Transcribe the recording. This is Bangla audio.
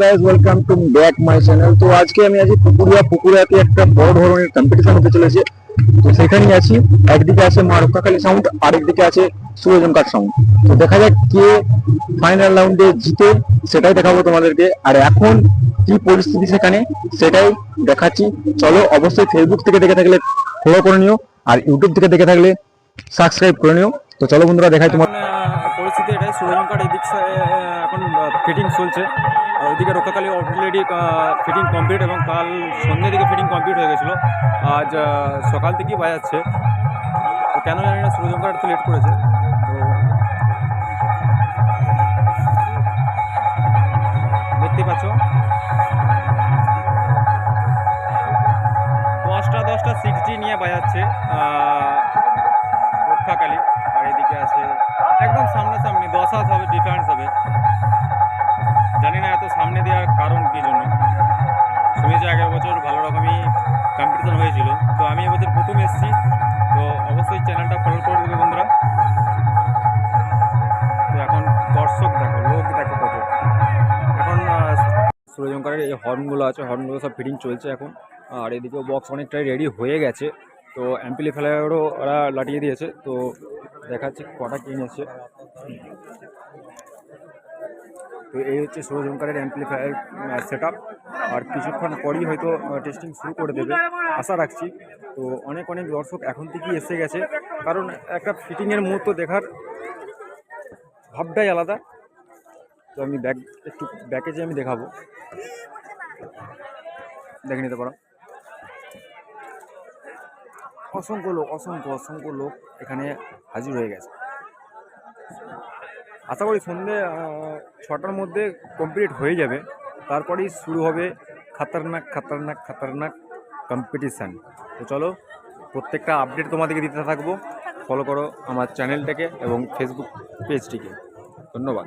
Guys welcome to back my channel তো আজকে আমি আছি পুকুরিয়া, পুকুরিয়াতে একটা বড় ধরনের কম্পিটিশন হতে চলেছে। তো সেখানেই আছি। একদিকে আছে মা সাউন্ড আরেকদিকে আছে সাউন্ড তো দেখা যাক কে ফাইনাল রাউন্ডে জিতে, সেটাই দেখাবো তোমাদেরকে। আর এখন কি পরিস্থিতি সেখানে, সেটাই দেখাচ্ছি। চলো অবশ্যই ফেসবুক থেকে দেখে থাকলে ফলো করে নিও, আর ইউটিউব থেকে দেখে থাকলে সাবস্ক্রাইব করে নিও। তো চলো বন্ধুরা, দেখাই তোমার পরিস্থিতি এটাই এদিক এখন ফিটিং চলছে। ওইদিকে রক্ষাকালী অলরেডি ফিটিং কমপ্লিট এবং কাল সন্ধ্যে দিকে ফিটিং কমপ্লিট হয়ে গেছিল। আজ সকাল থেকেই বাজাচ্ছে। তো কেন জানি না সুরজনকার একটু লেট করেছে। তো দেখতেই পাচ্ছ। দশটা দশটা সিক্সটি নিয়ে বাজাচ্ছে রক্ষাকালী। আর এদিকে আছে, একদম সামনাসামনি, দশ হাত হবে ডিফারেন্স হবে। শুনেছি আগের বছর ভালো রকমই কম্পিটিশন হয়েছিল। তো আমি এবছর প্রথম এসেছি। তো অবশ্যই চ্যানেলটা ফলো করে দেবে বন্ধুরা। তো এখন দর্শক দেখো, লোক দেখো কত। এখন সুরজঙ্কারের এই হর্নগুলো আছে হর্নগুলো সব ফিটিং চলছে এখন। আর এদিকেও বক্স অনেকটাই রেডি হয়ে গেছে। তো অ্যাম্পলিফায়ারও ওরা লাটিয়ে দিয়েছে। তো দেখাচ্ছি কটা কিনেছে তো এই হচ্ছে সৌরজঙ্কারের অ্যাম্পলিফায়ার সেট আর কিছুক্ষণ পরই হয়তো টেস্টিং শুরু করে দেবে। আশা রাখছি। তো অনেক অনেক দর্শক এখন থেকেই এসে গেছে। কারণ একটা ফিটিংয়ের মুহূর্ত দেখার ভাবটাই আলাদা। তো আমি ব্যাক একটু ব্যাকে যে আমি দেখাবো। দেখে নিতে পারো। অসংখ্য লোক, অসংখ্য অসংখ্য লোক এখানে হাজির হয়ে গেছে। আশা করি সন্ধে ছটার মধ্যে কমপ্লিট হয়ে যাবে। তারপরেই শুরু হবে খাতারনাক খাতারনাক খাতারনাক কম্পিটিশান তো চলো, প্রত্যেকটা আপডেট তোমাদেরকে দিতে থাকব। ফলো করো আমার চ্যানেলটাকে এবং ফেসবুক পেজটিকে ধন্যবাদ।